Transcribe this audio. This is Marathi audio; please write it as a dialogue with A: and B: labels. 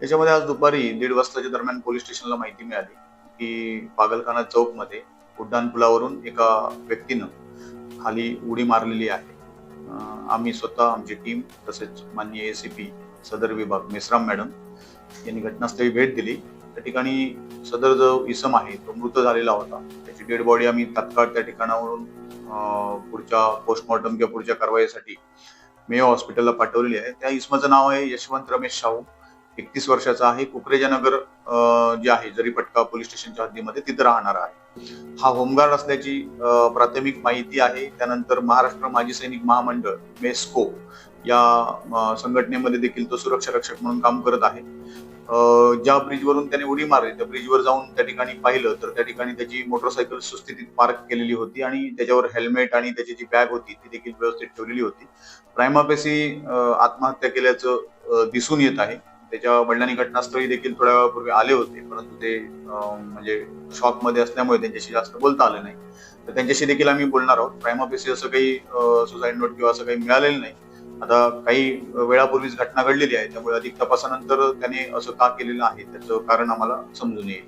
A: त्याच्यामध्ये आज दुपारी दीड वाजताच्या दरम्यान पोलीस स्टेशनला माहिती मिळाली की पागलखाना चौकमध्ये उड्डाणपुलावरून एका व्यक्तीनं खाली उडी मारलेली आहे. आम्ही स्वतः आमची टीम तसेच माननीय पी सदर विभाग मेसराम मॅडम यांनी घटनास्थळी भेट दिली. त्या ठिकाणी सदर जो इसम आहे तो मृत झालेला होता. त्याची डेड बॉडी आम्ही तत्काळ त्या ठिकाणावरून पुढच्या पोस्टमॉर्टम किंवा पुढच्या कारवाईसाठी मेयो हॉस्पिटलला पाठवलेली आहे. त्या इसमाचं नाव आहे यशवंत रमेश शाहू. एकतीस वर्षाचा आहे. कुकरेजानगर जे आहे जरीपटका पोलीस स्टेशनच्या हद्दीमध्ये तिथं राहणार आहे. हा होमगार्ड असल्याची प्राथमिक माहिती आहे. त्यानंतर महाराष्ट्र माजी सैनिक महामंडळ मेस्को या संघटनेमध्ये देखील तो सुरक्षा रक्षक म्हणून काम करत आहे. ज्या ब्रिजवरून त्याने उडी मारली त्या ब्रिजवर जाऊन त्या ठिकाणी पाहिलं तर त्या ठिकाणी त्याची मोटरसायकल सुस्थितीत पार्क केलेली होती आणि त्याच्यावर हेल्मेट आणि त्याची जी बॅग होती ती देखील व्यवस्थित ठेवलेली होती. प्रायमापेसी आत्महत्या केल्याचं दिसून येत आहे. त्याच्या वडिलांनी घटनास्थळी देखील थोड्या वेळापूर्वी आले होते परंतु ते म्हणजे शॉकमध्ये असल्यामुळे त्यांच्याशी जास्त बोलता आलं नाही. तर त्यांच्याशी देखील आम्ही बोलणार आहोत. प्राईम प्रायमापेसी असं काही सुसाईड नोट किंवा असं काही मिळालेलं नाही. आता काही वेळापूर्वीच घटना घडलेली आहे त्यामुळे अधिक तपासानंतर त्याने असं का केलेलं आहे त्याचं कारण आम्हाला समजून येईल.